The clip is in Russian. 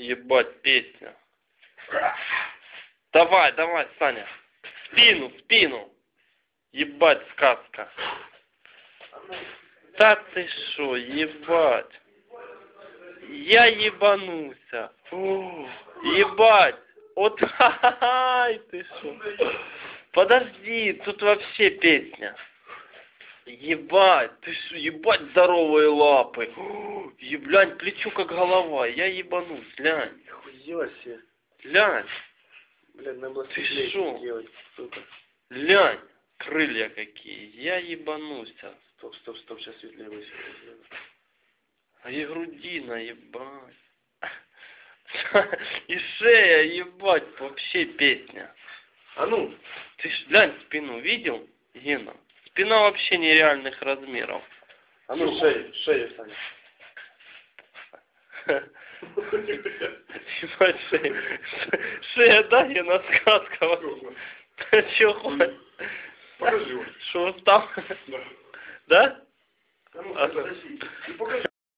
Ебать, песня. Давай, давай, Саня. Спину, спину. Ебать, сказка. Да ты шо, ебать. Я ебанулся. Ебать. Вот, ай, ты шо. Подожди, тут вообще песня. Ебать, ты что, ебать здоровые лапы. О, Еблянь, плечо как голова. Я ебанусь, глянь. Хуя себе. Глянь, Блядь, было Ты сделать, сука. глянь. Крылья какие. Я ебанулся. Стоп, стоп, стоп, сейчас светлее высветлю. А и грудина, ебать. И шея, ебать, вообще песня. А ну, Ты ж глянь спину, видел, Гена? Спина вообще нереальных размеров. а ну шею, шею, Саня. Ебать, шея. Шея, да, Гена, сказка. Ты чё хочешь? Покажи. Что устал? Да. Да? Ну, покажи.